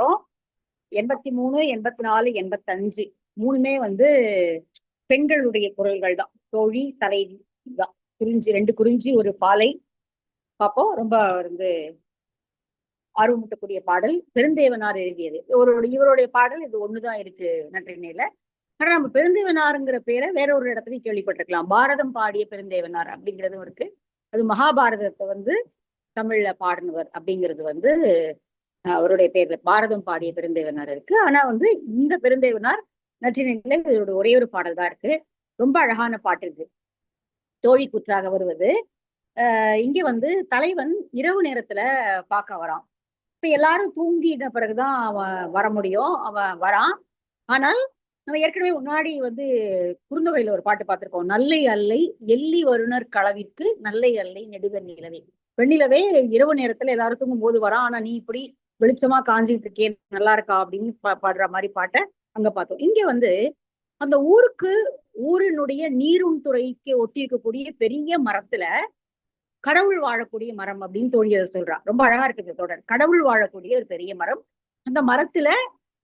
பார்த்தோம் எண்பத்தி மூணு எண்பத்தி நாலு எண்பத்தஞ்சு மூணுமே வந்து பெண்களுடைய குரல்கள் தான். தோழி தலைவி தான். குறிஞ்சி ரெண்டு குறிஞ்சி ஒரு பாலை. பார்ப்போம் ரொம்ப வந்து ஆர்வமூட்டக்கூடிய பாடல். பெருந்தேவனார் எழுதியது. இவருடைய இவருடைய பாடல் இது ஒண்ணுதான் இருக்கு நன்றினையில ஆனா நம்ம பெருந்தேவனாருங்கிற பேரை வேற ஒரு இடத்துலயும் கேள்விப்பட்டிருக்கலாம். பாரதம் பாடிய பெருந்தேவனார் அப்படிங்கிறதும் இருக்கு. அது மகாபாரதத்தை வந்து தமிழ்ல பாடினவர் அப்படிங்கிறது வந்து அவருடைய பேர்ல பாரதம் பாடிய பெருந்தேவனார் இருக்கு. ஆனா வந்து இந்த பெருந்தேவனார் நற்றினையில இதோட ஒரே ஒரு பாடல் தான் இருக்கு. ரொம்ப அழகான பாட்டு இருக்கு தோழி குற்றாக வருவது. அஹ் இங்க வந்து தலைவன் இரவு நேரத்துல பார்க்க வரான். இப்ப எல்லாரும் தூங்கிட்ட பிறகுதான் அவன் வர முடியும். அவன் வரான். ஆனால் நம்ம ஏற்கனவே முன்னாடி வந்து குறுந்தொகையில ஒரு பாட்டு பார்த்திருக்கோம். நல்லை அல்லை எள்ளி வருணர் களவிற்கு நல்லை அல்லை நெடுக நிலவே. வெண்ணிலவே இரவு நேரத்துல எல்லாரும் தூங்கும் போது வரான். ஆனா நீ இப்படி வெளிச்சமா காஞ்சிட்டு இருக்கே நல்லா இருக்கா அப்படின்னு பா- பாடுற மாதிரி பாட்டை அங்க பார்த்தோம். இங்க வந்து அந்த ஊருக்கு ஊரினுடைய நீரும் துறைக்கு ஒட்டி இருக்கக்கூடிய பெரிய மரத்துல கடவுள் வாழக்கூடிய மரம் அப்படின்னு தோழியதை சொல்றா. ரொம்ப அழகா இருக்கு இந்த தொடர். கடவுள் வாழக்கூடிய ஒரு பெரிய மரம். அந்த மரத்துல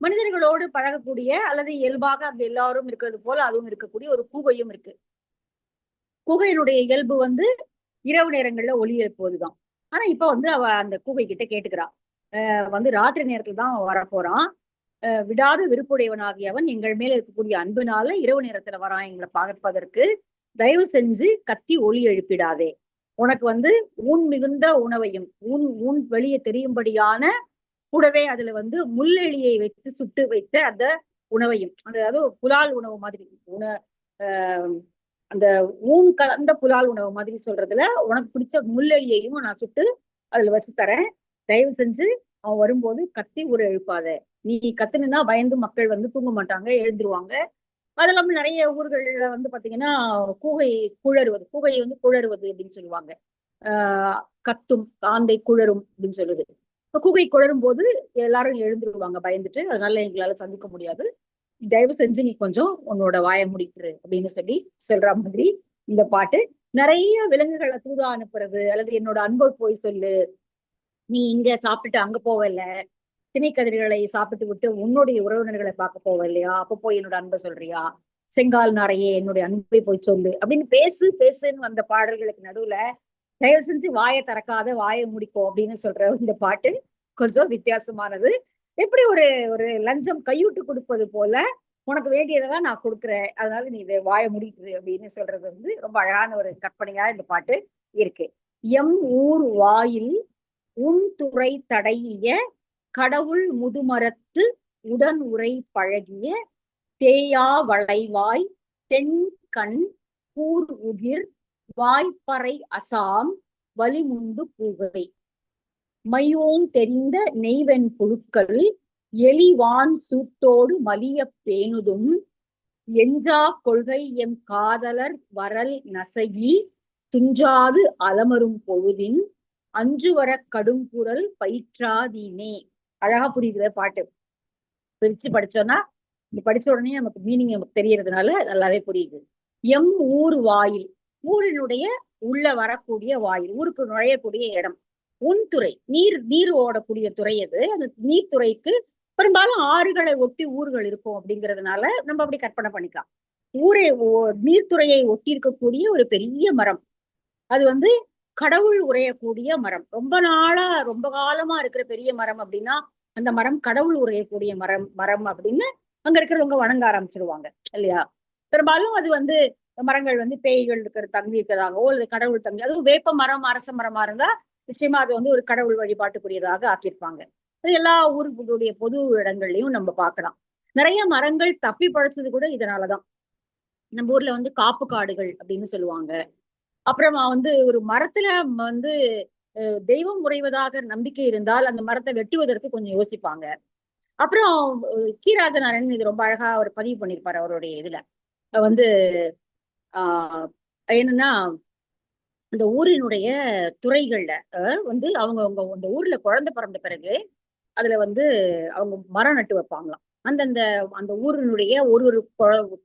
மனிதர்களோடு பழகக்கூடிய அல்லது இயல்பாக அங்க எல்லாரும் இருக்கிறது போல அதுவும் இருக்கக்கூடிய ஒரு கூகையும் இருக்கு. கூகையினுடைய இயல்பு வந்து இரவு நேரங்கள்ல ஒளி எழுப்புவதுதான் ஆனா இப்ப வந்து அவ அந்த கூகை கிட்ட கேட்டுக்கிறா. வந்து ராத்திரி நேரத்துல தான் வரப்போறான். விடாத விடாத விருப்புடையவனாகியவன் எங்கள் மேல இருக்கக்கூடிய அன்புனால இரவு நேரத்துல வரான் எங்களை பார்ப்பதற்கு. தயவு செஞ்சு கத்தி ஒளி எழுப்பிடாதே. உனக்கு வந்து ஊன் மிகுந்த உணவையும் ஊன் ஊன் வெளியே தெரியும்படியான கூடவே அதுல வந்து முள்ளெலியை வைத்து சுட்டு வைத்த அந்த உணவையும் அதாவது புலால் உணவு மாதிரி உண ஆஹ் அந்த ஊன் கலந்த புலால் உணவு மாதிரி சொல்றதுல உனக்கு பிடிச்ச முள்ளெளியையும் நான் சுட்டு அதுல வச்சு தரேன். தயவு செஞ்சு அவன் வரும்போது கத்தி ஒரு எழுப்பாத நீ கத்துனா பயந்து மக்கள் வந்து தூங்க மாட்டாங்க எழுந்துருவாங்க. அது இல்லாம நிறைய ஊர்கள்ல வந்து பாத்தீங்கன்னா கூகை குழறுவது கூகையை வந்து குழறுவது அப்படின்னு சொல்லுவாங்க. ஆஹ் கத்தும் காந்தை குழறும் அப்படின்னு சொல்லுது. குகை கூகை குழறும் போது எல்லாரும் எழுந்துருவாங்க பயந்துட்டு. அதனால எங்களால சந்திக்க முடியாது. தயவு செஞ்சு நீ கொஞ்சம் உன்னோட வாயை முடிக்கிறு அப்படின்னு சொல்லி சொல்ற மாதிரி இந்த பாட்டு. நிறைய விலங்குகளை தூதா அனுப்புறது அல்லது என்னோட அன்பை போய் சொல்லு நீ இங்க சாப்பிட்டுட்டு அங்க போவல திணைக்கதிர்களை சாப்பிட்டு விட்டு உன்னுடைய உறவினர்களை பார்க்க போவ இல்லையா அப்ப போய் என்னோட அன்பை சொல்றியா? செங்கால் நாரையே என்னுடைய அன்பை போய் சொல்லு. அப்படின்னு பேசு பேசுன்னு வந்த பாடல்களுக்கு நடுவுல தயவு செஞ்சு வாயை திறக்காத வாயை முடிக்கும் அப்படின்னு சொல்ற இந்த பாட்டு கொஞ்சம் வித்தியாசமானது. எப்படி ஒரு ஒரு லஞ்சம் கையூட்டு கொடுப்பது போல உனக்கு வேண்டியதெல்லாம் நான் கொடுக்குறேன். அதனால நீ இதை வாயை முடிக்குது அப்படின்னு சொல்றது வந்து ரொம்ப அழகான ஒரு கற்பனையா இந்த பாட்டு இருக்கு. எம் ஊர் வாயில் உன் துறை தடையிய கடவுள் முதுமரத்து உடன் உரை பழகிய தேயா வளைவாய் தென்கண் கூர் உதிர் வாய்ப்பறை அசாம் வலிமுந்து பூகை மையோன் தெரிந்த நெய்வெண் புழுக்கள் எலிவான் சூட்டோடு மலிய பேணுதும் எஞ்சா கொள்கை எம் காதலர் வரல் நசகி துஞ்சாது அலமரும் பொழுதின் அஞ்சு வர கடுங்குரல் பயிற்றாதீனே. அழகா புரியுது பாட்டு. பிரிச்சு படிச்சோம்னா இது படிச்ச உடனே நமக்கு மீனிங் நமக்கு தெரியறதுனால நல்லாவே புரியுது. எம் ஊர் வாயில். ஊரினுடைய உள்ள வரக்கூடிய வாயில் ஊருக்கு நுழையக்கூடிய இடம். உன்துறை நீர் நீர் ஓடக்கூடிய துறை அது அந்த நீர்த்துறைக்கு பெரும்பாலும் ஆறுகளை ஒட்டி ஊர்கள் இருக்கும் அப்படிங்கிறதுனால நம்ம அப்படி கற்பனை பண்ணிக்கலாம். ஊரை ஓ- நீர்த்துறையை ஒட்டி இருக்கக்கூடிய ஒரு பெரிய மரம். அது வந்து கடவுள் உரையக்கூடிய மரம். ரொம்ப நாளா ரொம்ப காலமா இருக்கிற பெரிய மரம் அப்படின்னா அந்த மரம் கடவுள் உரையக்கூடிய மரம் மரம் அப்படின்னு அங்க இருக்கிறவங்க வணங்க ஆரம்பிச்சிருவாங்க இல்லையா? பெரும்பாலும் அது வந்து மரங்கள் வந்து பேய்கள் இருக்கிற தங்கி இருக்கிறதாகவோ அல்லது கடவுள் தங்கி அதுவும் வேப்ப மரம் அரச மரமா இருந்தா நிச்சயமா அது வந்து ஒரு கடவுள் வழிபாட்டுக்குரியதாக ஆக்கியிருப்பாங்க. அது எல்லா ஊர்களுடைய பொது இடங்கள்லயும் நம்ம பார்க்கலாம். நிறைய மரங்கள் தப்பி பழைச்சது கூட இதனாலதான். நம்ம ஊர்ல வந்து காப்பு காடுகள் அப்படின்னு சொல்லுவாங்க. அப்புறமா வந்து ஒரு மரத்துல வந்து தெய்வம் உறைவதாக நம்பிக்கை இருந்தால் அந்த மரத்தை வெட்டுவதற்கு கொஞ்சம் யோசிப்பாங்க. அப்புறம் அஹ், இது ரொம்ப அழகா அவர் பதிவு பண்ணியிருப்பாரு அவருடைய இதுல. வந்து ஆஹ் என்னன்னா அந்த ஊரினுடைய துறைகள்ல அஹ், வந்து அவங்க அவங்க அந்த ஊர்ல குழந்தை பிறந்த பிறகு அதுல வந்து அவங்க மரம் நட்டு வைப்பாங்களாம். அந்தந்த அந்த ஊரினுடைய ஒரு ஒரு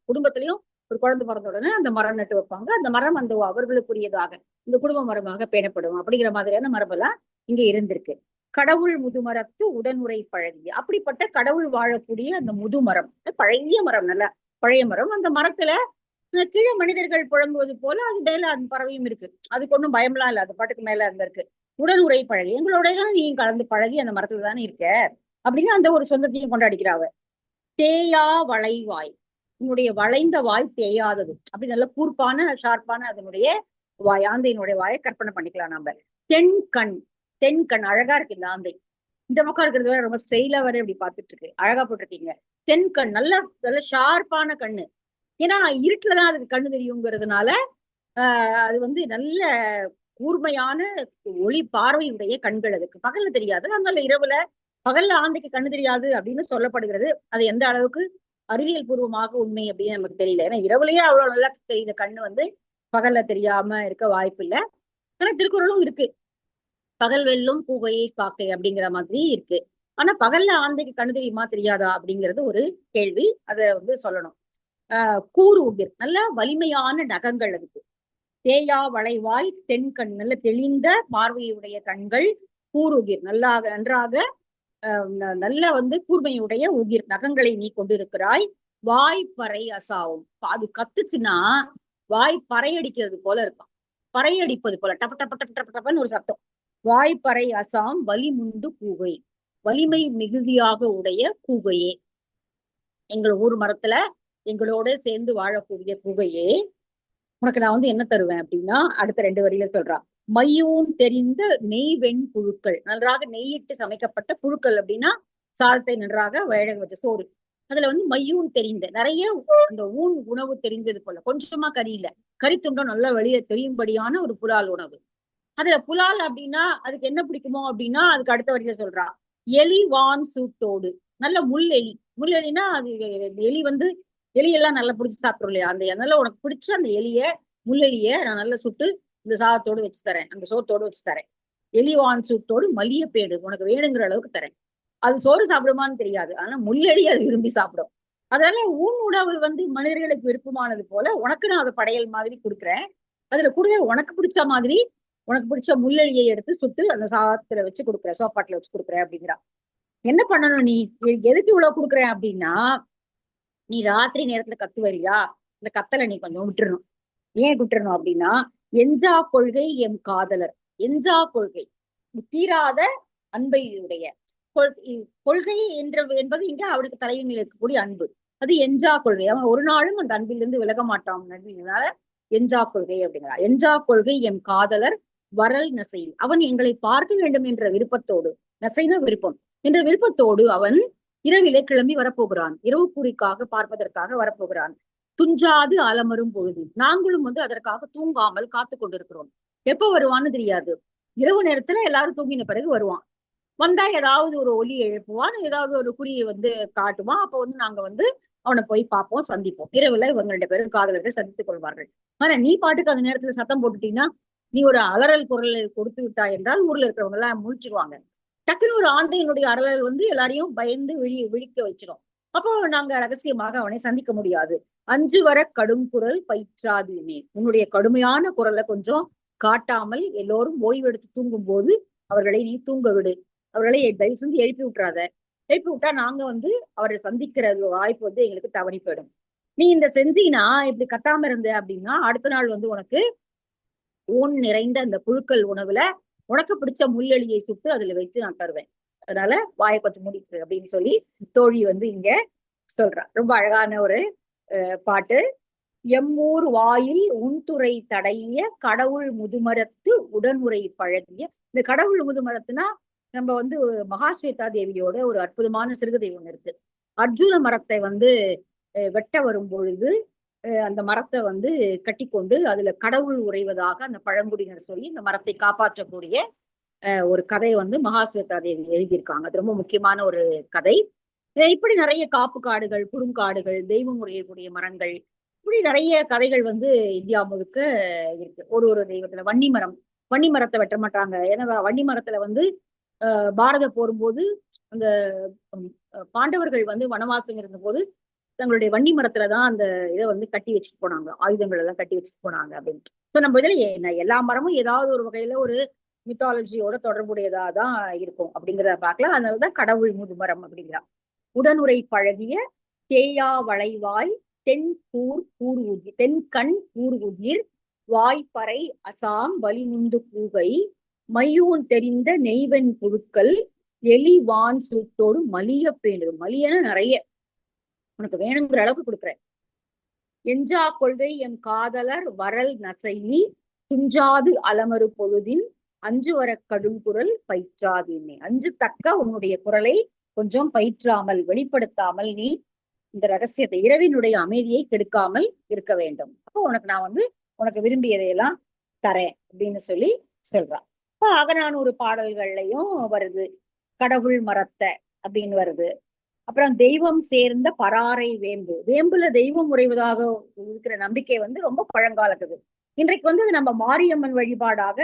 குடும்பத்திலையும் ஒரு குழந்தை பிறந்த உடனே அந்த மரம் நட்டு வைப்பாங்க. அந்த மரம் அந்த அவர்களுக்குரியதாக இந்த குடும்ப மரமாக பேணப்படும் அப்படிங்கிற மாதிரியான மரபெல்லாம் இங்க இருந்திருக்கு. கடவுள் முதுமரத்து உடனுரை பழகிய அப்படிப்பட்ட கடவுள் வாழக்கூடிய அந்த முதுமரம் பழைய மரம் நல்ல பழைய மரம். அந்த மரத்துல கீழே மனிதர்கள் புழங்குவது போல அது மேல அந்த பறவையும் இருக்கு. அதுக்கு ஒன்றும் பயம்லாம் இல்லை அது பாட்டுக்கு மேல அங்க இருக்கு. உடனுரை பழகி எங்களோட தான் நீ கலந்து பழகி அந்த மரத்துல தானே இருக்க அப்படின்னு அந்த ஒரு சொந்தத்தையும் கொண்டாடிக்கிறாவ. தேயா வளைவாய் உன்னுடைய வளைந்த வாய் தேயாதது. அப்படி நல்ல கூர்ப்பான ஷார்ப்பான அதனுடைய வாய் ஆந்தையினுடைய வாயை கற்பனை பண்ணிக்கலாம் நம்ம தென் கண். தென் கண் அழகா இருக்கு இந்த ஆந்தை. இந்த பக்கம் இருக்கிறது வேற ரொம்ப ஸ்டைலா வேற இப்படி பார்த்துட்டு இருக்கு. அழகா போட்டிருக்கீங்க. தென் கண் நல்ல நல்ல ஷார்ப்பான கண்ணு. ஏன்னா இருட்டுலதான் அதுக்கு கண்ணு தெரியுங்கிறதுனால ஆஹ் அது வந்து நல்ல கூர்மையான ஒளி பார்வையுடைய கண்கள் அதுக்கு. பகல்ல தெரியாது. அதனால இரவுல பகல்ல ஆந்தைக்கு கண்ணு தெரியாது அப்படின்னு சொல்லப்படுகிறது. அது எந்த அளவுக்கு அறிவியல் பூர்வமாக உண்மை அப்படின்னு நமக்கு தெரியல. ஏன்னா இரவுலயே அவ்வளவு நல்லா தெரியுது. கண்ணு வந்து பகல்ல தெரியாம இருக்க வாய்ப்பு இல்லை. ஆனா திருக்குறளும் இருக்கு. பகல் வெல்லும் கூகையை காக்கை அப்படிங்கிற மாதிரி இருக்கு. ஆனா பகல்ல ஆந்தைக்கு கண்ணு தெரியுமா தெரியாதா அப்படிங்கிறது ஒரு கேள்வி. அதை வந்து சொல்லணும். ஆஹ் கூறு உபிர் நல்ல வலிமையான நகங்கள் அதுக்கு. தேயா வளைவாய் தென் கண் நல்ல தெளிந்த பார்வையுடைய கண்கள் கூறுகிர் உகிர் நல்லா நன்றாக நல்ல வந்து கூர்மையுடைய உயிர் நகங்களை நீ கொண்டிருக்கிறாய். வாய் பறை அசாவும். அது கத்துச்சுன்னா வாய் பறையடிக்கிறது போல இருக்கும். பறையடிப்பது போல டப்ப டப்ப டப்ப டப்ப டப்பன்னு ஒரு சத்தம். வாய்ப்பறை அசாம் வலிமுண்டு கூகை. வலிமை மிகுதியாக உடைய கூகையே. எங்கள் ஊர் மரத்துல எங்களோட சேர்ந்து வாழக்கூடிய கூகையே. உனக்கு நான் வந்து என்ன தருவேன் அப்படின்னா அடுத்த ரெண்டு வரியில சொல்றான் மையூன் தெரிந்த நெய் வெண் புழுக்கள். நன்றாக நெய்யிட்டு சமைக்கப்பட்ட புழுக்கள் அப்படின்னா சாதத்தை நன்றாக வேக வச்ச சோறு. அதுல வந்து மையூன் தெரிந்த நிறைய அந்த ஊன் உணவு தெரிந்தது போல. கொஞ்சமா கறி இல்ல. கறித்துண்டம் நல்லா வெளியே தெரியும்படியான ஒரு புலால் உணவு. அதுல புலால் அப்படின்னா அதுக்கு என்ன பிடிக்குமோ அப்படின்னா அதுக்கு அடுத்த வரையில சொல்றா எலி வான் சூட்டோடு. நல்ல முள் எலி. முள் எலினா அது எலி வந்து எலியெல்லாம் நல்லா பிடிச்சி சாப்பிடும் இல்லையா? அந்த அதனால உனக்கு பிடிச்ச அந்த எலிய முள்ளெலிய நான் நல்லா சுட்டு இந்த சாதத்தோடு வச்சு தரேன். அந்த சோத்தோடு வச்சு தரேன். எலிவான் சூட்டோடு மலிய பேடு உனக்கு வேணுங்கிற அளவுக்கு தரேன். அது சோறு சாப்பிடுமான்னு தெரியாது. ஆனா முள்ளடி அது விரும்பி சாப்பிடும். அதனால உன் உணவு வந்து மனிதர்களுக்கு விருப்பமானது போல உனக்கு நான் அதை படையல் மாதிரி கொடுக்குறேன். அதுல கூட உனக்கு பிடிச்ச மாதிரி உனக்கு பிடிச்ச முள்ளெலியை எடுத்து சுட்டு அந்த சாதத்துல வச்சு கொடுக்குற சோப்பாட்டுல வச்சு கொடுக்குற அப்படிங்கிறா. என்ன பண்ணணும் நீ? எதுக்கு இவ்வளவு கொடுக்குறேன் அப்படின்னா நீ ராத்திரி நேரத்துல கத்து வரியா இந்த கத்தலை நீ கொஞ்சம் விட்டுறணும். ஏன் விட்டுறணும் அப்படின்னா எஞ்சா கொள்கை எம் காதலர். எஞ்சா கொள்கை. தீராத அன்பையுடைய கொள்கை என்ற என்பது இங்க அவனுக்கு தலைமையில் இருக்கக்கூடிய அன்பு. அது எஞ்சா கொள்கை. அவன் ஒரு நாளும் அந்த அன்பிலிருந்து விலக மாட்டான். அப்படிங்கிறதால எஞ்சா கொள்கை அப்படிங்கிறா எஞ்சா கொள்கை எம் காதலர் வரல் நசையில். அவன் எங்களை பார்க்க வேண்டும் என்ற விருப்பத்தோடு நசைன விருப்பம் என்ற விருப்பத்தோடு அவன் இரவிலே கிளம்பி வரப்போகிறான். இரவு கூறிக்காக பார்ப்பதற்காக வரப்போகிறான். துஞ்சாது அலமரும் பொழுது. நாங்களும் வந்து அதற்காக தூங்காமல் காத்து கொண்டிருக்கிறோம். எப்ப வருவான்னு தெரியாது. இரவு நேரத்துல எல்லாரும் தூங்கின பிறகு வருவான். வந்தா ஏதாவது ஒரு ஒலி எழுப்புவான் ஏதாவது ஒரு குறியை வந்து காட்டுவான். அப்ப வந்து நாங்க வந்து அவனை போய் பார்ப்போம் சந்திப்போம். இரவுல இவங்க ரெண்டு பேரும் காதலர்கள் சந்தித்துக் கொள்வார்கள். ஆனா நீ பாட்டுக்கு அந்த நேரத்துல சத்தம் போட்டுட்டீங்கன்னா நீ ஒரு அலறல் குரல் கொடுத்து விட்டா என்றால் ஊர்ல இருக்கிறவங்க எல்லாம் முழிச்சிருவாங்க. டக்குன்னு ஒரு ஆந்தையினுடைய அலறல் வந்து எல்லாரையும் பயந்து விழி விழிக்க வச்சிடும் அப்போ நாங்க ரகசியமாக அவனை சந்திக்க முடியாது. அஞ்சு வர கடும் குரல் பயிற்றாதீனே. உன்னுடைய கடுமையான குரலை கொஞ்சம் காட்டாமல் எல்லோரும் ஓய்வெடுத்து தூங்கும் போது அவர்களை நீ தூங்க விடு. அவர்களை தயவு செஞ்சு எழுப்பி விட்டுறாத. எழுப்பி விட்டா நாங்க வந்து அவரை சந்திக்கிற வாய்ப்பு வந்து எங்களுக்கு தவறி போயிடும். நீ இந்த செஞ்சீனா இப்படி கத்தாம இருந்த அப்படின்னா அடுத்த நாள் வந்து உனக்கு ஊன் நிறைந்த அந்த புழுக்கள் உணவுல உனக்கு பிடிச்ச முள்ளெலியை சுட்டு அதுல வச்சு நான் தருவேன். அதனால வாயை கொஞ்சம் முடிக்கு அப்படின்னு சொல்லி தோழி வந்து இங்க சொல்றா. ரொம்ப அழகான ஒரு பாட்டு. எம்மூர் வாயில் உன்துறை தடைய கடவுள் முதுமரத்து உடனுரை பழகிய. இந்த கடவுள் முதுமரத்துனா நம்ம வந்து மகாஸ்வேதா தேவியோட ஒரு அற்புதமான சிறுகதை ஒண்ணு இருக்கு. அர்ஜுன மரத்தை வந்து வெட்ட வரும் பொழுது அந்த மரத்தை வந்து கட்டி கொண்டு அதுல கடவுள் உறைவதாக அந்த பழங்குடியினர் சொல்லி இந்த மரத்தை காப்பாற்றக்கூடிய ஒரு கதை வந்து மகாஸ்வேதா தேவி எழுதியிருக்காங்க. அது ரொம்ப முக்கியமான ஒரு கதை. இப்படி நிறைய காப்பு காடுகள் குறுங்காடுகள் தெய்வம் முறையக்கூடிய மரங்கள் இப்படி நிறைய கதைகள் வந்து இந்தியா முழுக்க இருக்கு. ஒரு ஒரு தெய்வத்துல வன்னி மரம் வன்னி மரத்தை வெட்ட மாட்டாங்க. ஏன்னா வன்னி மரத்துல வந்து பாரத போரும்போது அந்த பாண்டவர்கள் வந்து வனவாசம் இருந்தபோது தங்களுடைய வன்னி மரத்துலதான் அந்த இதை வந்து கட்டி வச்சுட்டு போனாங்க. ஆயுதங்கள் எல்லாம் கட்டி வச்சுட்டு போனாங்க அப்படின்ட்டு சோ நம்ம இதுல எல்லா மரமும் ஏதாவது ஒரு வகையில ஒரு மித்தாலஜியோட தொடர்புடையதா தான் இருக்கும் அப்படிங்கிறத பார்க்கலாம். அதனாலதான் கடவுள் முதுமரம் அப்படிங்கிறா உடனுரை பழகிய தேயா வளைவாய் தென் கூர் கூர்வுதிர் உதிர் தென் கண் கூர் வாய்ப்பறை அசாம் வலிமுந்து பூகை மையூன் தெரிந்த நெய்வெண் புழுக்கள் எலி வான் சூட்டோடு மலிய பேணுது. மலியன நிறைய. உனக்கு வேணுங்கிற அளவுக்கு கொடுக்குற எஞ்சா கொள்கை எம் காதலர் வரல் நசையி துஞ்சாது அலமரு பொழுதின் அஞ்சு வர கடுங்குரல் பயிற்றாதீனே. அஞ்சு தக்க உன்னுடைய குரலை கொஞ்சம் பயிற்றாமல் வெளிப்படுத்தாமல் நீ இந்த ரகசியத்தை இரவினுடைய அமைதியை கெடுக்காமல் இருக்க வேண்டும். அப்போ உனக்கு நான் வந்து உனக்கு விரும்பியதையெல்லாம் தரேன் அப்படின்னு சொல்லி சொல்றான். இப்போ அகநானூறு பாடல்கள்லயும் வருது. கடவுள் மரத்த அப்படின்னு வருது. அப்புறம் தெய்வம் சேர்ந்த பராரை வேம்பு. வேம்புல தெய்வம் உறைவதாக இருக்கிற நம்பிக்கை வந்து ரொம்ப பழங்காலத்துது இன்றைக்கு வந்து அது நம்ம மாரியம்மன் வழிபாடாக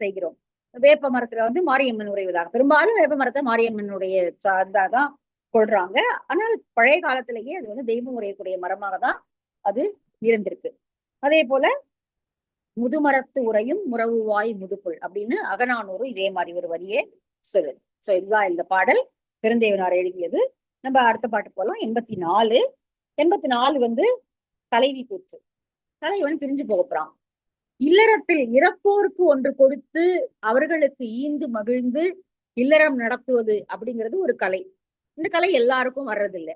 செய்கிறோம். வேப்ப மரத்துல வந்து மாரியம்மன் உறைவதாக. பெரும்பாலும் வேப்ப மரத்தை மாரியம்மனுடைய சார்ந்தாதான் கொள்றாங்க. ஆனால் பழைய காலத்திலேயே அது வந்து தெய்வம் உரையக்கூடிய மரமாக தான் அது இருந்திருக்கு. அதே போல முதுமரத்து உரையும் முறவுவாய் முதுப்புள் அப்படின்னு அகநானூறு இதே மாதிரி ஒரு வரியே சொல்லுது. சோ இதுதான் இந்த பாடல். பெருந்தேவனார் எழுதியது. நம்ம அடுத்த பாட்டு போலாம். எண்பத்தி நாலு. எண்பத்தி நாலு வந்து தலைவி கூற்று. தலைவன் பிரிஞ்சு போகப்போறான் இல்லறத்தில் இறப்போருக்கு ஒன்று கொடுத்து அவர்களுக்கு ஈந்து மகிழ்ந்து இல்லறம் நடத்துவது அப்படிங்கிறது ஒரு கலை. இந்த கலை எல்லாருக்கும் வர்றதில்லை.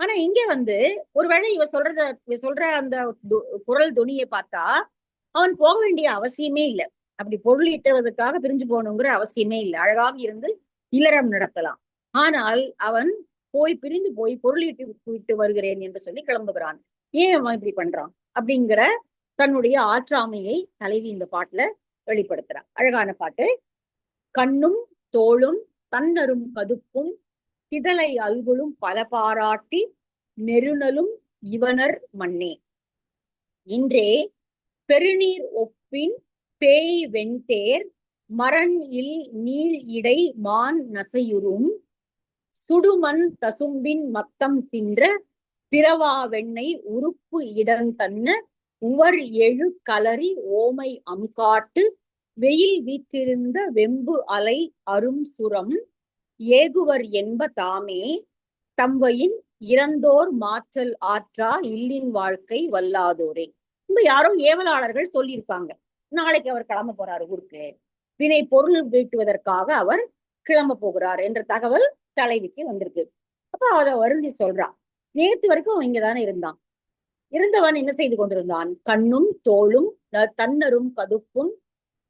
ஆனா இங்க வந்து ஒருவேளை இவ சொல்றத இவ சொல்ற அந்த குரல் துணியை பார்த்தா அவன் போக வேண்டிய அவசியமே இல்லை. அப்படி பொருள் ஈட்டுவதற்காக பிரிஞ்சு போகணுங்கிற அவசியமே இல்லை. அழகாக இருந்து இல்லறம் நடத்தலாம். ஆனால் அவன் போய் பிரிந்து போய் பொருள் ஈட்டு விட்டு வருகிறேன் என்று சொல்லி கிளம்புகிறான். ஏன் அவன் இப்படி பண்றான்? அப்படிங்கிற தன்னுடைய ஆற்றாமையை தலைவி இந்த பாட்டுல வெளிப்படுத்துறான் அழகான பாட்டு. கண்ணும் தோளும் தன்னரும் கதுப்பும் திதலை அல்குளும் பல பாராட்டி நெருணலும் இவனர் மண்ணே இன்றே பெருநீர் ஒப்பின் பேய் வெண்தேர் மரண் இல் நீள் இடை மான் நசையுறும் சுடுமண் தசும்பின் மத்தம் தின்ற திரவா வெண்ணெய் உறுப்பு இடந்தன்ன உவர் எழு கலரி ஓமை அம்காட்டு வெயில் வீற்றிருந்த வெம்பு அலை அரும் சுரம் ஏகுவர் என்ப தாமே தம்பையின் இறந்தோர் மாற்றல் ஆற்றா இல்லின் வாழ்க்கை வல்லாதோரே. இப்ப யாரோ ஏவலாளர்கள் சொல்லியிருப்பாங்க. நாளைக்கு அவர் கிளம்ப போறாரு ஊருக்கு. வினை பொருள் வீட்டுவதற்காக அவர் கிளம்ப போகிறார் என்ற தகவல் தலைவிக்கு வந்திருக்கு. அப்ப அத வருந்தி சொல்றா. நேத்து வரைக்கும் அவன் இங்கதானே இருந்தான். இருந்தவன் என்ன செய்து கொண்டிருந்தான்? கண்ணும் தோளும் தன்னரும் கதுப்பும்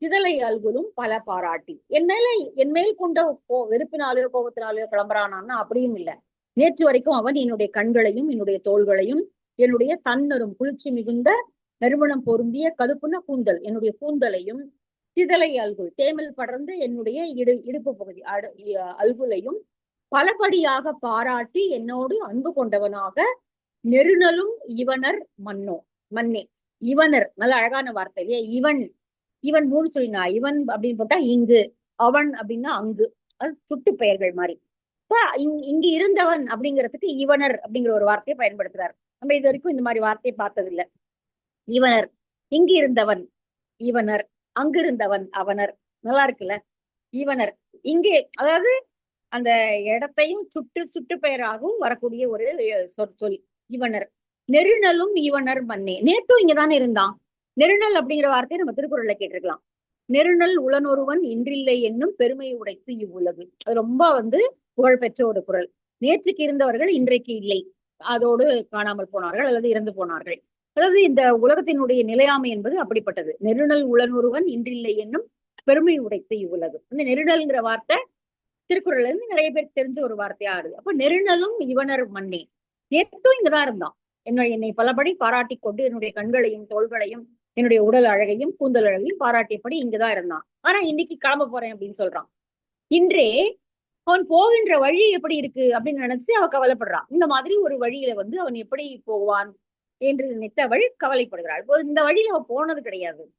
சிதலை அல்குலும் பல பாராட்டி. என் மேல என் மேல் கொண்ட கோ வெறுப்பினாலேயோ கோபத்தினாலேயோ கிளம்புறானான்னா அப்படியும் இல்ல. நேற்று வரைக்கும் அவன் என்னுடைய கண்களையும் என்னுடைய தோள்களையும் என்னுடைய தன்னரும் குளிர்ச்சி மிகுந்த நறுமணம் பொருந்திய கதுப்புன கூந்தல் என்னுடைய கூந்தலையும் சிதலை அல்குல் தேமல் படர்ந்த என்னுடைய இடு இடுப்பு பகுதி அல்குலையும் பலபடியாக பாராட்டி என்னோடு அன்பு கொண்டவனாக நெருணலும் இவனர் மன்னோ மன்னே. இவனர் நல்ல அழகான வார்த்தை இல்லையா? இவன் இவன் மூணு சொல்லினா இவன் அப்படின்னு போட்டா இங்கு அவன் அப்படின்னா அங்கு. அது சுட்டு பெயர்கள் மாதிரி. இப்ப இங்கு இருந்தவன் அப்படிங்கிறதுக்கு இவனர் அப்படிங்கிற ஒரு வார்த்தையை பயன்படுத்துறாரு. நம்ம இது வரைக்கும் இந்த மாதிரி வார்த்தையை பார்த்ததில்ல. இவனர் இங்கு இருந்தவன் இவனர் அங்கு இருந்தவன் அவனர். நல்லா இருக்குல்ல? இவனர் இங்கே அதாவது அந்த இடத்தையும் சுட்டு சுட்டு பெயராகவும் வரக்கூடிய ஒரு சொல். இவனர். நெருநலும் இவனர் மண்ணே நேத்தும் இங்கதானே இருந்தான். நெருணல் அப்படிங்கிற வார்த்தையை நம்ம திருக்குறள்ல கேட்டிருக்கலாம். நெருணல் உளனொருவன் இன்றில்லை என்னும் பெருமை உடைத்து இவ்வுலகு. அது ரொம்ப வந்து புகழ்பெற்ற ஒரு குரல். நேற்றுக்கு இருந்தவர்கள் இன்றைக்கு இல்லை. அதோடு காணாமல் போனார்கள் அல்லது இறந்து போனார்கள். அதாவது இந்த உலகத்தினுடைய நிலையாமை என்பது அப்படிப்பட்டது. நெருணல் உளனொருவன் இன்றில்லை என்னும் பெருமை உடைத்து இவ்வுலகு. அந்த நெருணல்ங்கிற வார்த்தை திருக்குறள்ல இருந்து நிறைய பேர் தெரிஞ்ச ஒரு வார்த்தையா இருக்கு அப்ப நெருணலும் இவனர் மண்ணே நேற்றும் இங்கதான் இருந்தான். என்னை என்னை பலபடி பாராட்டி கொண்டு என்னுடைய கண்களையும் தோள்களையும் என்னுடைய உடல் அழகையும் கூந்தல் அழகையும் பாராட்டியபடி இங்கதான் இருந்தான். ஆனா இன்னைக்கு கிளம்ப போறேன் அப்படின்னு சொல்றான். இன்றே அவன் போகின்ற வழி எப்படி இருக்கு அப்படின்னு நினைச்சு அவ கவலைப்படுறான். இந்த மாதிரி ஒரு வழியில வந்து அவன் எப்படி போவான் என்று நினைத்தவள் கவலைப்படுகிறாள். ஒரு இந்த வழியில அவ போனது கிடையாது.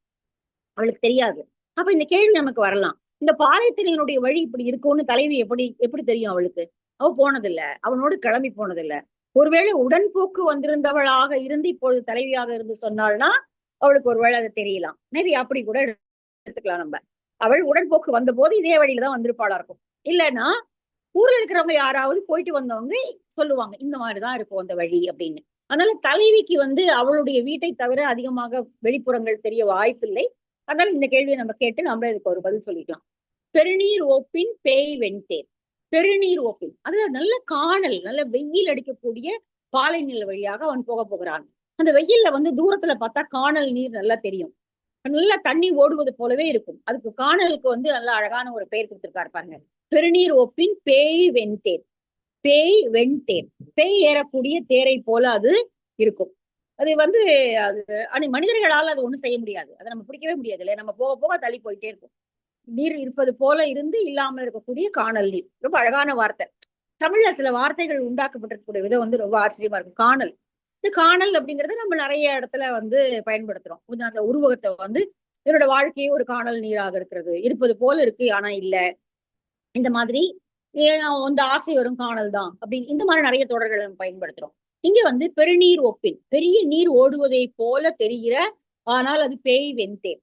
அவளுக்கு தெரியாது. அப்ப இந்த கேள்வி நமக்கு வரலாம். இந்த பாலைத்திரையனுடைய வழி இப்படி இருக்கும்னு தலைவி எப்படி எப்படி தெரியும் அவளுக்கு? அவ போனதில்ல. அவனோடு கிளம்பி போனதில்ல. ஒருவேளை உடன்போக்கு வந்திருந்தவளாக இருந்து இப்பொழுது தலைவியாக இருந்து சொன்னாள்னா அவளுக்கு ஒருவேளை அது தெரியலாம். மேபி அப்படி கூட எடுத்துக்கலாம் நம்ம. அவள் உடன்போக்கு வந்த போது இதே வழியில தான் வந்திருப்பாளா இருக்கும். இல்லைன்னா ஊர்ல இருக்கிறவங்க யாராவது போயிட்டு வந்தவங்க சொல்லுவாங்க இந்த மாதிரிதான் இருக்கும் அந்த வழி அப்படின்னு. அதனால தலைவிக்கு வந்து அவளுடைய வீட்டை தவிர அதிகமாக வெளிப்புறங்கள் தெரிய வாய்ப்பில்லை. அதனால இந்த கேள்வியை நம்ம கேட்டு நம்ம இதுக்கு ஒரு பதில் சொல்லிக்கலாம். பெருநீர் ஓப்பின் பேய் வெண்தேர். பெருநீர் ஓப்பின் அது நல்ல காணல் நல்ல வெயில் அடிக்கக்கூடிய பாலை நில வழியாக அவன் போக போகிறான். அந்த வெயில்ல வந்து தூரத்துல பார்த்தா காணல் நீர் நல்லா தெரியும். நல்லா தண்ணி ஓடுவது போலவே இருக்கும். அதுக்கு காணலுக்கு வந்து நல்ல அழகான ஒரு பெயர் கொடுத்திருக்காரு பாருங்க. பெருநீர் ஒப்பின் பேய் வெண்தேர். பேய் வெண்தேர். பேய் ஏறக்கூடிய தேரை போல அது இருக்கும். அது வந்து அது ஆனா மனிதர்களால் அது ஒண்ணும் செய்ய முடியாது. அதை நம்ம பிடிக்கவே முடியாது இல்லையா? நம்ம போக போக தள்ளி போயிட்டே இருக்கும் நீர் இருப்பது போல இருந்து இல்லாமல் இருக்கக்கூடிய காணல் நீர். ரொம்ப அழகான வார்த்தை. தமிழ்ல சில வார்த்தைகள் உண்டாக்கப்பட்டிருக்கக்கூடிய விதம் வந்து ரொம்ப ஆச்சரியமா இருக்கும் காணல். இந்த காணல் அப்படிங்கறத நம்ம நிறைய இடத்துல வந்து பயன்படுத்துறோம். கொஞ்சம் அந்த உருவகத்தை வந்து என்னோட வாழ்க்கையே ஒரு காணல் நீராக இருக்கிறது. இருப்பது போல இருக்கு ஆனா இல்ல. இந்த மாதிரி அந்த ஆசை வரும் காணல் தான் அப்படின்னு இந்த மாதிரி நிறைய தொடர்களை நம்ம பயன்படுத்துறோம். இங்க வந்து பெருநீர் ஒப்பின். பெரிய நீர் ஓடுவதை போல தெரிகிற ஆனால் அது பேய் வெந்தேன்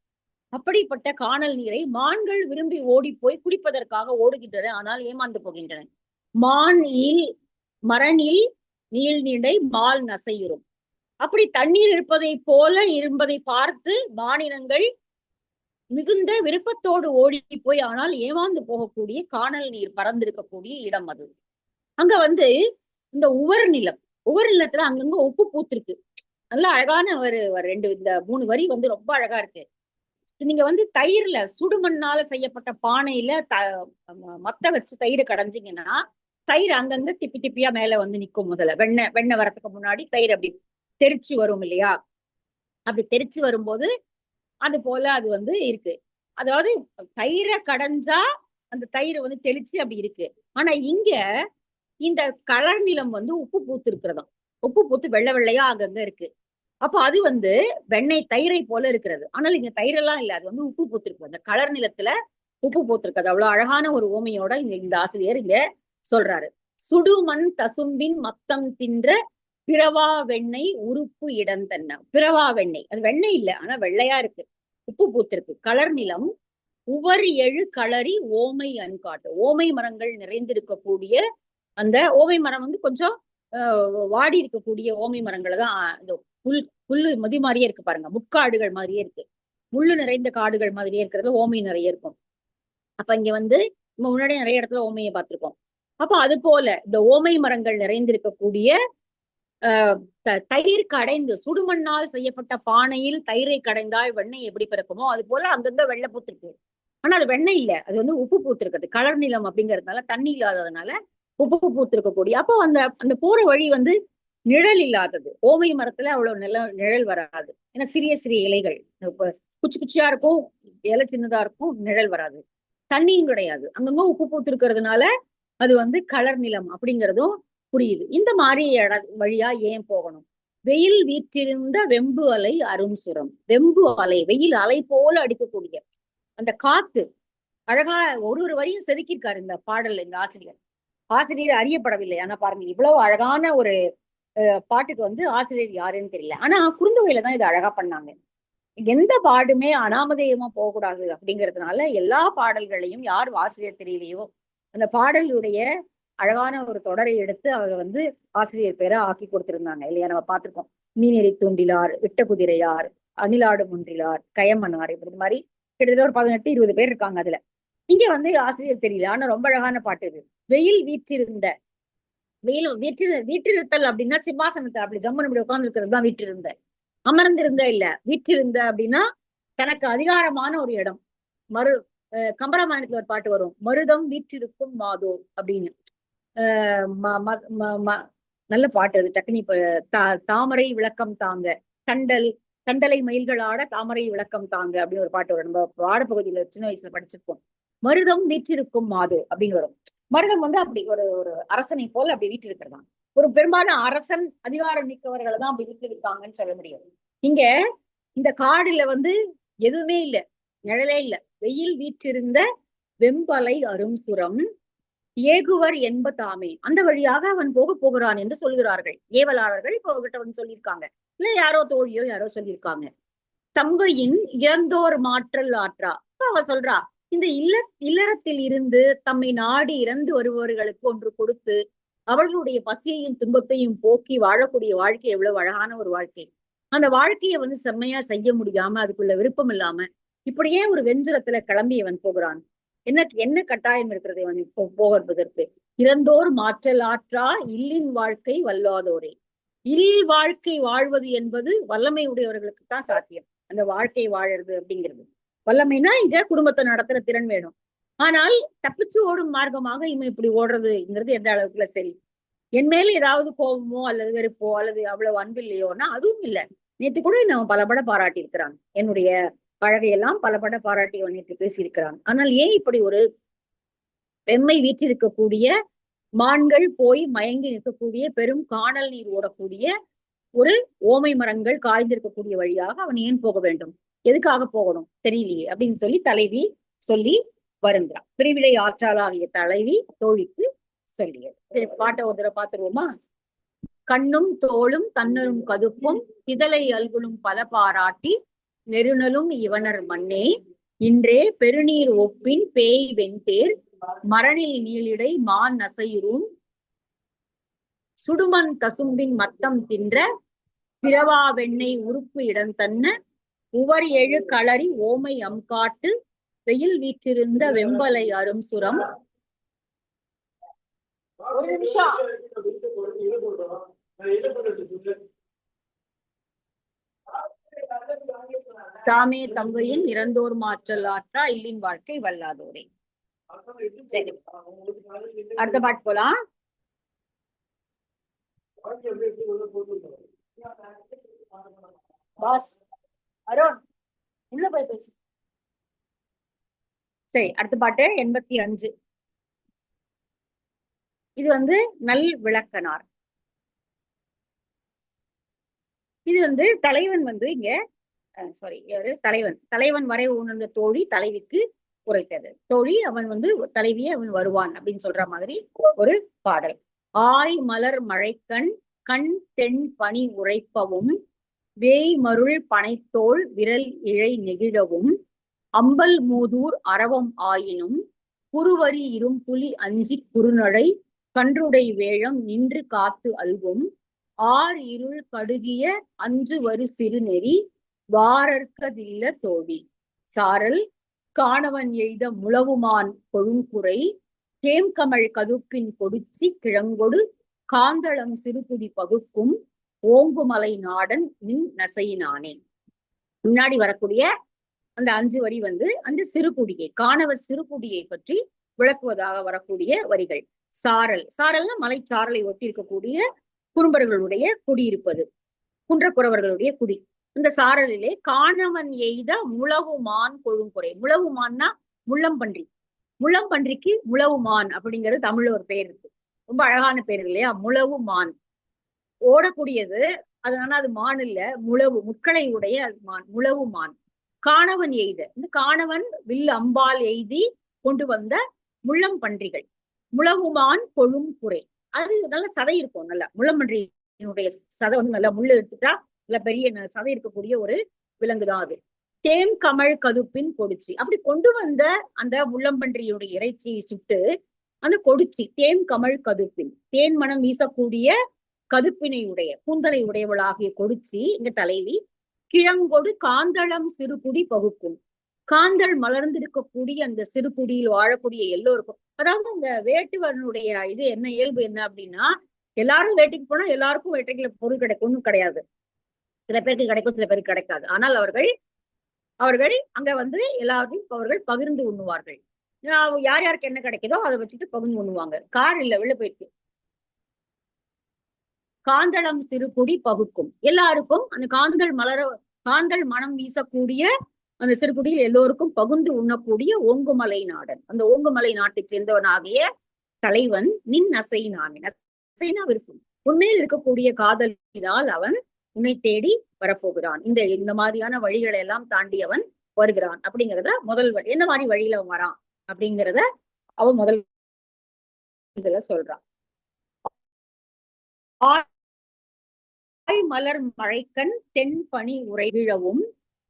அப்படிப்பட்ட காணல் நீரை மான்கள் விரும்பி ஓடி போய் குடிப்பதற்காக ஓடுகின்றன. ஆனால் ஏமாந்து போகின்றன. மான் ஈல் மரணில் நீள் நீண்டை மால் நசையுறும். அப்படி தண்ணீர் இருப்பதை போல இருப்பதை பார்த்து மானினங்கள் மிகுந்த விருப்பத்தோடு ஓடி போய் ஆனால் ஏமாந்து போகக்கூடிய காணல் நீர் பறந்திருக்கக்கூடிய இடம் அது. அங்க வந்து இந்த உவர் நிலம் உவர் நிலத்துல அங்கங்க உப்பு பூத்திருக்கு. நல்ல அழகான ஒரு ரெண்டு இந்த மூணு வரி வந்து ரொம்ப அழகா இருக்கு. நீங்க வந்து தயிர்ல சுடுமண்ணால செய்யப்பட்ட பானையில த மத்த வச்சு தயிர் கடைஞ்சிங்கன்னா தயிர் அங்கங்க திப்பி திப்பியா மேல வந்து நிக்கும் முதல்ல. வெண்ணெய் வெண்ணெய் வரத்துக்கு முன்னாடி தயிர் அப்படி தெரிச்சு வரும் இல்லையா? அப்படி தெரிச்சு வரும்போது அது போல அது வந்து இருக்கு. அதாவது தயிரை கடைஞ்சா அந்த தயிர் வந்து தெளிச்சு அப்படி இருக்கு. ஆனா இங்க இந்த கலர் நிலம் வந்து உப்பு பூத்து இருக்கிறதும். உப்பு பூத்து வெள்ளை வெள்ளையா அங்கங்க இருக்கு. அப்போ அது வந்து வெண்ணெய் தயிரை போல இருக்கிறது. ஆனால் இங்க தயிரெல்லாம் இல்ல. அது வந்து உப்பு பூத்திருக்கு. அந்த கலர் நிலத்துல உப்பு பூத்திருக்கு. அது அவ்வளவு அழகான ஒரு ஓமையோட இங்க இந்த ஆசிரியர் இங்க சொல்றாரு. சுடுமண் தசும்பின் மத்தம் தின்ற பிறவா வெண்ணெய் உறுப்பு இடந்தன்ன பிறவா வெண்ணெய். அது வெண்ணெய் இல்ல. ஆனா வெள்ளையா இருக்கு. உப்பு பூத்திருக்கு. கலர் நிலம் உவர் எழு களரி ஓமை அன்காட்டு. ஓமை மரங்கள் நிறைந்திருக்கக்கூடிய அந்த ஓமை மரம் வந்து கொஞ்சம் வாடி இருக்கக்கூடிய ஓமை மரங்களை தான் இந்த புல் புல்லு மதி மாதிரியே இருக்கு பாருங்க. முக்காடுகள் மாதிரியே இருக்கு. முள்ளு நிறைந்த காடுகள் மாதிரியே இருக்கிறதுல ஓமை நிறைய இருக்கும். அப்ப இங்க வந்து நம்ம முன்னாடி நிறைய இடத்துல ஓமையை பார்த்திருக்கோம். அப்ப அது போல இந்த ஓமை மரங்கள் நிறைந்திருக்கக்கூடிய தயிர் கடைந்து சுடுமண்ணால் செய்யப்பட்ட பானையில் தயிரை கடைந்தால் வெண்ணெய் எப்படி பிறக்குமோ அது போல அங்கங்க வெள்ளை பூத்திருக்கு ஆனா அது வெண்ணெய் இல்ல. அது வந்து உப்பு பூத்திருக்கிறது. கலர் நிலம் அப்படிங்கறதுனால தண்ணி இல்லாததுனால உப்பு பூத்திருக்கக்கூடிய. அப்போ அந்த அந்த போற வழி வந்து நிழல் இல்லாதது. ஓமை மரத்துல அவ்வளவு நில நிழல் வராது. ஏன்னா சிறிய சிறிய இலைகள். குச்சி குச்சியா இருக்கும் இலை சின்னதா இருக்கும் நிழல் வராது. தண்ணியும் கிடையாது. அங்கங்க உப்பு பூத்திருக்கிறதுனால அது வந்து கலர் நிலம் அப்படிங்கிறதும் புரியுது. இந்த மாதிரி இட வழியா ஏன் போகணும்? வெயில் வீற்றிருந்த வெம்பு அலை அரும் சுரம். வெம்பு அலை வெயில் அலை போல அடிக்கக்கூடிய அந்த காத்து. அழகா ஒரு ஒரு வரியும் செதுக்கியிருக்காரு இந்த பாடல்ல இந்த ஆசிரியர். ஆசிரியர் அறியப்படவில்லை. ஆனா பாருங்க இவ்வளவு அழகான ஒரு பாட்டுக்கு வந்து ஆசிரியர் யாருன்னு தெரியல. ஆனா குறுந்தொகையில தான் இது அழகா பண்ணாங்க. எந்த பாடுமே அனாமதேயமா போகக்கூடாது அப்படிங்கிறதுனால எல்லா பாடல்களையும் யார் ஆசிரியர் தெரியலையோ அந்த பாடலுடைய அழகான ஒரு தொடரை எடுத்து அவங்க வந்து ஆசிரியர் பேரை ஆக்கி கொடுத்திருந்தாங்க. இல்லையா நம்ம பார்த்திருக்கோம். மீனெறி தூண்டிலார் விட்ட குதிரையார் அணிலாடு முன்றிலார் கயமனார் இப்படி மாதிரி கிட்டத்தட்ட ஒரு பதினெட்டு இருபது பேர் இருக்காங்க அதுல. இங்க வந்து ஆசிரியர் தெரியல. ஆனா ரொம்ப அழகான பாட்டு இது. வெயில் வீற்றிருந்த வெயில் வீற்றிரு வீற்றிருத்தல் அப்படின்னா சிம்மாசனத்தை அப்படி ஜம்மன் இப்படி உட்கார்ந்து இருக்கிறது தான் வீற்றிருந்த. அமர்ந்திருந்த இல்ல வீற்றிருந்த அப்படின்னா தனக்கு அதிகாரமான ஒரு இடம். மறு கம்பராமாயணத்துல ஒரு பாட்டு வரும். மருதம் வீற்றிருக்கும் மாதோ அப்படின்னு. நல்ல பாட்டு அது டக்குனி தாமரை விளக்கம் தாங்க. தண்டல் தண்டலை மயில்களாட தாமரை விளக்கம் தாங்க அப்படின்னு ஒரு பாட்டு வரும். நம்ம பாடப்பகுதியில சின்ன வயசுல படிச்சிருப்போம். மருதம் வீற்றிருக்கும் மாது அப்படின்னு வரும். மருதம் வந்து அப்படி ஒரு ஒரு அரசனை போல அப்படி வீட்டிருக்கிறதான் ஒரு பெரும்பாலும் அரசன் அதிகாரம் மிக்கவர்களை தான் அப்படி வீட்டிருக்காங்கன்னு சொல்ல முடியும் இங்க இந்த காடுல வந்து எதுவுமே இல்ல நிழலே இல்ல. வெயில் வீற்றிருந்த வெம்பலை அரும் சுரம் ஏகுவர் என்ப தாமே அந்த வழியாக அவன் போக போகிறான் என்று சொல்கிறார்கள். ஏவலாளர்கள் இப்போ அவர்கிட்ட வந்து சொல்லியிருக்காங்க. இல்ல யாரோ தோழியோ யாரோ சொல்லியிருக்காங்க. தம்பையின் இறந்தோர் மாற்றல் ஆற்றா. அவ சொல்றா இந்த இல்ல இல்லறத்தில் இருந்து தம்மை நாடி இறந்து வருபவர்களுக்கு ஒன்று கொடுத்து அவர்களுடைய பசியையும் துன்பத்தையும் போக்கி வாழக்கூடிய வாழ்க்கை எவ்வளவு அழகான ஒரு வாழ்க்கை. அந்த வாழ்க்கையை வந்து செம்மையா செய்ய முடியாம அதுக்குள்ள விருப்பம் இல்லாம இப்படியே ஒரு வெஞ்சுரத்துல கிளம்பி அவன் போகிறான். என்ன என்ன கட்டாயம் இருக்கிறது அவன் இப்போ போகிறதற்கு இறந்தோர் மாற்றல் ஆற்றா இல்லின் வாழ்க்கை வல்லாதோரே. இல் வாழ்க்கை வாழ்வது என்பது வல்லமை உடையவர்களுக்கு தான் சாத்தியம். அந்த வாழ்க்கை வாழறது அப்படிங்கிறது. வல்லமைனா இங்க குடும்பத்தை நடத்துற திறன் வேணும். ஆனால் தப்பிச்சு ஓடும் மார்க்கமாக இவன் இப்படி ஓடுறதுங்கிறது எந்த அளவுக்குள்ள சரி? என் மேல ஏதாவது கோபமோ அல்லது வெறுப்போ அல்லது அவ்வளவு அன்பு இல்லையோன்னா அதுவும் இல்லை. நேற்று கூட நம்ம பலபட பாராட்டி இருக்கிறான் என்னுடைய பழகையெல்லாம் பலபட பாராட்டி அவன் நேற்று பேசியிருக்கிறான். ஆனால் ஏன் இப்படி ஒரு வெம்மை வீற்றிருக்கக்கூடிய மான்கள் போய் மயங்கி நிற்கக்கூடிய பெரும் காணல் நீர் ஓடக்கூடிய ஒரு ஓமை மரங்கள் காய்ந்திருக்கக்கூடிய வழியாக அவன் ஏன் போக வேண்டும்? எதுக்காக போகணும்? தெரியலையே. அப்படின்னு சொல்லி தலைவி சொல்லி வருங்கிறான் பிரிவிலை ஆற்றாளாகிய தலைவி தோழிக்கு சொல்லியது. பாட்டை ஒரு தடவை பார்த்துருவோமா? கண்ணும் தோளும் தன்னரும் கதுப்பும் இதழை அல்குலும் பல பாராட்டி நெருணலும் இவனர் மண்ணே இன்றே பெருநீர் ஒப்பின் பேய் வெண்தேர் மரணில் நீளிடை மான் நசையுறும் சுடுமண் கசும்பின் மத்தம் தின்ற பிறவா வெண்ணெய் உறுப்பு இடம் தன்ன உவர் எழு களரி ஓமை அம்காட்டு வெயில் வீற்றிருந்த வெம்பலை அரும் சுரம். ஒரு நிமிஷம். தாமே தம்பையின் இறந்தோர் மாற்றல் ஆற்றா இல்லின் வாழ்க்கை வல்லாதோரே. சரி. அடுத்த பாட்டு போலாம். பாஸ். அருண் உள்ள போய் பேசு? சரி அடுத்த பாட்டு எண்பத்தி அஞ்சு. இது வந்து நல் விளக்கனார். இது வந்து தலைவன் வந்து இங்க சாரி தலைவன். தலைவன் வரை உணர்ந்த தோழி தலைவிக்கு உரைத்தது. தோழி அவன் வந்து தலைவியே அவன் வருவான் அப்படின்னு சொல்ற மாதிரி ஒரு பாடல். ஆய் மலர் மழைக்கண் கண் தென் பனி உரைப்பவும் வேய் மருள் பனைத்தோள் விரல் இழை நெகிழவும் அம்பல் மூதூர் அரவம் ஆயினும் குறுவரி இரும் புலி அஞ்சி குறுநடை கன்றுடை வேழம் நின்று காத்து அல்வும் ஆர் இருள் கடுகிய அஞ்சு வரு சிறுநெறி வாரற்கதில்ல தோழி. சாரல் காணவன் எய்த முழவுமான் கொழுங்குறை தேம்கமழ் கதுப்பின் கொடுச்சி கிழங்கொடு காந்தளம் சிறுகுடி பகுக்கும் ஓங்குமலை நாடன் நின் நசையினானே. முன்னாடி வரக்கூடிய அந்த அஞ்சு வரி வந்து அந்த சிறுகுடியை காணவர் சிறுகுடியை பற்றி விளக்குவதாக வரக்கூடிய வரிகள். சாரல். சாரல்னா மலைச்சாரலை ஒட்டி இருக்கக்கூடிய குறும்பர்களுடைய குடியிருப்பது குன்றக்குறவர்களுடைய குடி. இந்த சாரலிலே காணவன் எய்த முழவுமான் கொழுங்குறை. முழவுமான்னா முள்ளம்பன்றி. முள்ளம்பன்றிக்கு முளவுமான் அப்படிங்கிறது தமிழ் ஒரு பெயர் இருக்கு. ரொம்ப அழகான பேர் இல்லையா? முழவு ஓடக்கூடியது. அதனால அது மான் இல்ல. முழவு முட்களை உடைய அது மான் முழவு மான். காணவன் எய்த. இந்த காணவன் வில் அம்பால் எய்தி கொண்டு வந்த முள்ளம் பன்றிகள். முழவுமான் கொழும் குறை. அது நல்ல சதை இருக்கும். நல்ல முள்ளம்பன்றியினுடைய சதை வந்து நல்லா முள்ளு எடுத்துட்டா நல்ல பெரிய சதை இருக்கக்கூடிய ஒரு விலங்குதான் அது. தேம் கமல் கதுப்பின் கொடுச்சி. அப்படி கொண்டு வந்த அந்த முள்ளம்பன்றியுடைய இறைச்சியை சுட்டு அந்த கொடுச்சி தேன் கமல் கதுப்பின். தேன் மனம் வீசக்கூடிய கதுப்பினை உடைய கூந்தலை உடையவளாகிய கொடுச்சி இங்க தலைவி கிழங்கொடு காந்தளம் சிறுகுடி பகுக்கும். காந்தல் மலர்ந்திருக்கக்கூடிய அந்த சிறுகுடியில் வாழக்கூடிய எல்லோருக்கும். அதாவது அந்த வேட்டுவனுடைய இது என்ன இயல்பு என்ன அப்படின்னா எல்லாரும் வேட்டைக்கு போனா எல்லாருக்கும் வேட்டைக்குள்ள பொருள் கிடைக்கும்னு கிடையாது. சில பேருக்கு கிடைக்கும் சில பேருக்கு கிடைக்காது. ஆனால் அவர்கள் அவர்கள் அங்க வந்து எல்லாரையும் அவர்கள் பகிர்ந்து உண்ணுவார்கள். யார் யாருக்கு என்ன கிடைக்குதோ அதை வச்சுட்டு பகிர்ந்து உண்ணுவாங்க. கார் இல்ல வெளில போயிருக்கு. காந்தளம் சிறுகுடி பகுக்கும். எல்லாருக்கும் அந்த காந்தல் மலர காந்தல் மனம் வீசக்கூடிய அந்த சிறுகுடியில் எல்லோருக்கும் பகுந்து உண்ணக்கூடிய ஓங்குமலை நாடன். அந்த ஓங்குமலை நாட்டை சேர்ந்தவனாகிய தலைவன் நின் நசை நான் நசைனா விருப்பம். உண்மையில் இருக்கக்கூடிய காதலினால் அவன் உன்னை தேடி வரப்போகிறான். இந்த இந்த மாதிரியான வழிகளை எல்லாம் தாண்டி அவன் வருகிறான். அப்படிங்கிறத முதல் வழி என்ன மாதிரி வழியில அவன் வரான்? அப்படிங்கிறத அவன் முதல் இதுல சொல்றான். மலர் மழைக்கண் தென் பனி உறைவிழவும்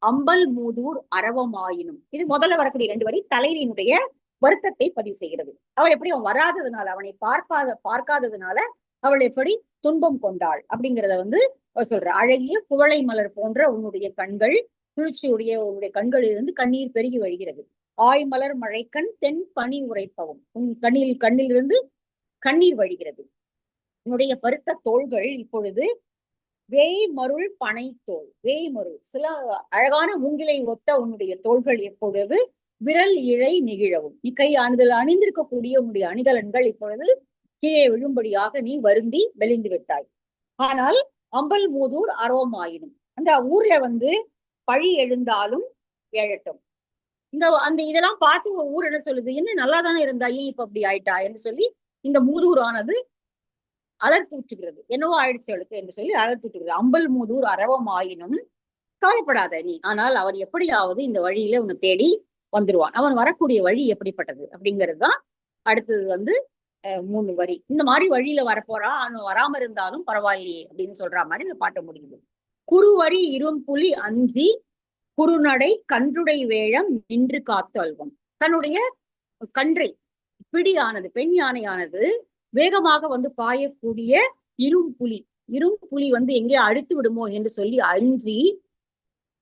அம்பல் மூதூர் அரவமாயினும். இது முதல்ல வரக்கூடிய ரெண்டு வரி தலைவியினுடைய வருத்தத்தை பதிவு செய்கிறது. அவள் எப்படி அவன் வராததுனால அவனை பார்க்காத பார்க்காததுனால அவள் எப்படி துன்பம் கொண்டாள் அப்படிங்கிறத வந்து சொல்ற. அழகிய குவளை மலர் போன்ற உன்னுடைய கண்கள் குளிர்ச்சியுடைய உன்னுடைய கண்களில் இருந்து கண்ணீர் பெருகி வழிகிறது. ஆய் மலர் மழைக்கண் தென் பனி உரைப்பவும். உன் கண்ணில் கண்ணிலிருந்து கண்ணீர் வழிகிறது. உன்னுடைய பருத்த தோள்கள் இப்பொழுது வேய்மருள் பனைத்தோல். வேய்மருள். சில அழகான மூங்கிலை ஒத்த உன்னுடைய தோள்கள் எப்பொழுது விரல் இழை நெகிழவும். நீ கை அணிதல் அணிந்திருக்கக்கூடிய உன்னுடைய அணிகலன்கள் இப்பொழுது கீழே விழும்படியாக நீ வருந்தி வெளிந்து விட்டாய். ஆனால் அம்பல் மூதூர் அரோமாயினும். அந்த ஊர்ல வந்து பழி எழுந்தாலும் எழட்டும் இந்த அந்த இதெல்லாம் பார்த்து ஊர் என்ன சொல்லுது? என்ன நல்லா தானே இருந்தா? ஏன் இப்ப அப்படி ஆயிட்டா? என்று சொல்லி இந்த மூதூரானது அலர்த்தூற்றுகிறது என்னவோ ஆயிடுச்சு அவளுக்கு என்று சொல்லி அலர்த்தூற்றுகிறது அம்பல் மூதூர் அரவம் ஆயினும் கவலைப்படாத நீ. ஆனால் அவர் எப்படியாவது இந்த வழியில உன்னை தேடி வந்துருவான். அவன் வரக்கூடிய வழி எப்படிப்பட்டது? அப்படிங்கிறது தான் அடுத்தது வந்து மூணு வரி. இந்த மாதிரி வழியில வரப்போறா? அவன் வராம இருந்தாலும் பரவாயில்லையே அப்படின்னு சொல்ற மாதிரி இந்த பாட்ட முடியுது. குறுவரி இரும்புலி அஞ்சி குறுநடை கன்றுடை வேழம் நின்று காத்து அல்வம் தன்னுடைய கன்றை பிடியானது பெண் யானையானது வேகமாக வந்து பாயக்கூடிய இரும்புலி இரும்புலி வந்து எங்கே அழுத்து விடுமோ என்று சொல்லி அஞ்சி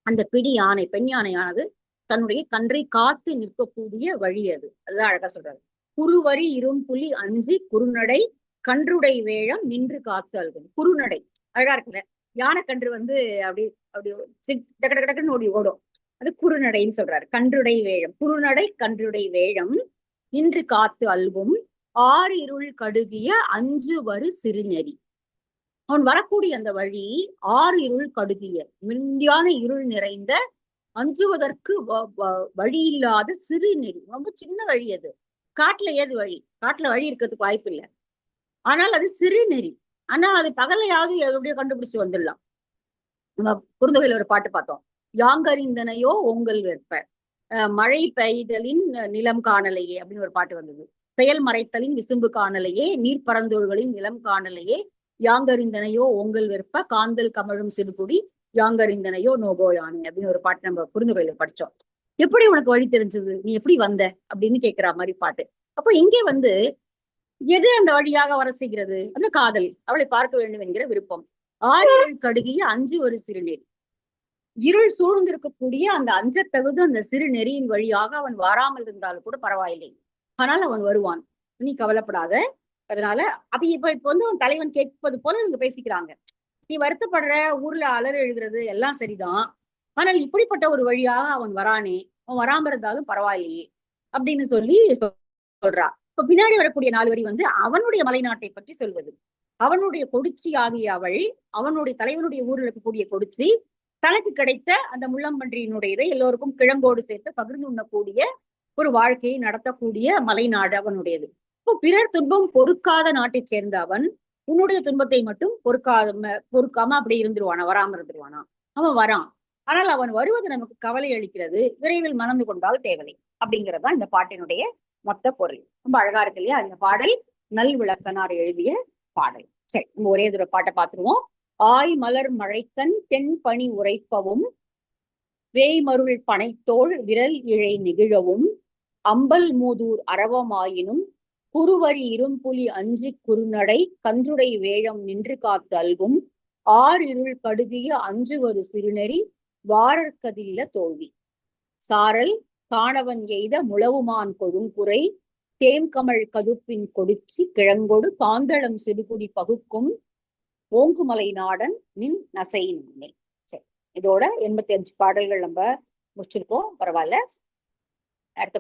அந்த பிடி யானை பெண் யானையானது தன்னுடைய கன்றை காத்து நிற்கக்கூடிய வழி அது. அதுதான் அழகா சொல்றாரு. குறுவரி இரும்புலி அஞ்சி குறுநடை கன்றுடை வேழம் நின்று காத்து அழுகும். குறுநடை. அழகா இருக்குல்ல? யானை கன்று வந்து அப்படி அப்படி சிட் டக்கு டக்கு டக்குன்னு ஓடி ஓடும். அது குறுநடைன்னு சொல்றாரு. கன்றுடை வேழம். குறுநடை கன்றுடை வேழம் நின்று காத்து அல்கும் ஆறு இருள் கடுகிய அஞ்சு வரு சிறுநெறி. அவன் வரக்கூடிய அந்த வழி ஆறு இருள் கடுகிய மிந்தியான இருள் நிறைந்த அஞ்சுவதற்கு வ- வ- வழி இல்லாத சிறு நெறி ரொம்ப சின்ன வழி அது. காட்டுல ஏது வழி? காட்டுல வழி இருக்கிறதுக்கு வாய்ப்பு இல்லை. ஆனால் அது சிறு நெறி ஆனா அது பகலையாவது எப்படியோ கண்டுபிடிச்சு வந்துடலாம். நம்ம குறுந்தொகையில ஒரு பாட்டு பார்த்தோம். யாங்கறிந்தனையோ உங்கள் வெற்ப. அஹ் மழை பெய்தலின் நிலம் காணலையே அப்படின்னு ஒரு பாட்டு வந்தது. செயல் மறைத்தலின் விசும்பு காணலையே நீர் பரந்தோள்களின் நிலம் காணலையே யாங்கறிந்தனையோ உங்கள் வெற்ப காந்தல் கமழும் சிறுகுடி யாங்கறிந்தனையோ நோகோ யானை அப்படின்னு ஒரு பாட்டு நம்ம குறுந்தொகையில படிச்சோம். எப்படி உனக்கு வழி தெரிஞ்சது? நீ எப்படி வந்த? அப்படின்னு கேக்குற மாதிரி பாட்டு. அப்போ இங்கே வந்து எது அந்த வழியாக வர செய்கிறது? அந்த காதல் அவளை பார்க்க வேண்டும் என்கிற விருப்பம். ஆறு கடுகிய அஞ்சு ஒரு சிறுநீர். இருள் சூழ்ந்திருக்கக்கூடிய அந்த அஞ்சத்தகுது அந்த சிறு நெறியின் வழியாக அவன் வராமல் இருந்தாலும் கூட பரவாயில்லை. ஆனால் அவன் வருவான். நீ கவலைப்படாத. அதனால அப்ப இப்ப இப்ப வந்து அவன் தலைவன் கேட்பது போல இவங்க பேசிக்கிறாங்க. நீ வருத்தப்படுற ஊர்ல அலறு எழுகிறது எல்லாம் சரிதான். ஆனால் இப்படிப்பட்ட ஒரு வழியாக அவன் வரானே அவன் வராம இருந்தாலும் பரவாயில்லையே அப்படின்னு சொல்லி சொல்றா. இப்ப பின்னாடி வரக்கூடிய நாலு வரி வந்து அவனுடைய மலைநாட்டை பற்றி சொல்வது. அவனுடைய கொடுச்சி ஆகிய அவள் அவனுடைய தலைவனுடைய ஊரில் இருக்கக்கூடிய கொடுச்சி தனக்கு கிடைத்த அந்த முள்ளம்பன்றியினுடைய இதை எல்லோருக்கும் கிழங்கோடு சேர்த்து பகிர்ந்து உண்ணக்கூடிய ஒரு வாழ்க்கையை நடத்தக்கூடிய மலைநாடு அவனுடையது. இப்போ பிறர் துன்பம் பொறுக்காத நாட்டைச் சேர்ந்த அவன் உன்னுடைய துன்பத்தை மட்டும் பொறுக்காத பொறுக்காம அப்படி இருந்துருவானா வராம இருந்துருவானா? அவன் வரான். ஆனால் அவன் வருவது நமக்கு கவலை அளிக்கிறது விரைவில் மணந்து கொண்டால் தேவலை அப்படிங்கறதுதான் இந்த பாட்டினுடைய மொத்த பொருள். ரொம்ப அழகா இருக்கு இல்லையா? இந்த பாடல் நல் விளக்கனார் எழுதிய பாடல். சரி நம்ம ஒரே தூர பாட்டை பார்த்துருவோம். ஆய் மலர் மழைக்கண் தென் பனி உரைப்பவும் வேய்மருள் பனைத்தோள் விரல் இழை நெகிழவும் அம்பல் மூதூர் அரவமாயினும் குறுவரி இரும்புலி அஞ்சி குறுநடை கன்றுடை வேழம் நின்று காத்து அல்கும். ஆர் இருள் கடுகிய அஞ்சு ஒரு சிறுநெறி வாரற்கதில்ல தோல்வி. சாரல் காணவன் எய்த முழவுமான் கொழுங்குறை தேம்கமழ் கதுப்பின் கொடுச்சி கிழங்கொடு காந்தளம் சிறுகுடி பகுக்கும். ஓங்குமலை நாடன் நின் நசையின் நானே சரி இதோட எண்பத்தி அஞ்சு பாடல்கள் நம்ம முடிச்சிருக்கோம். பரவாயில்ல. அடுத்த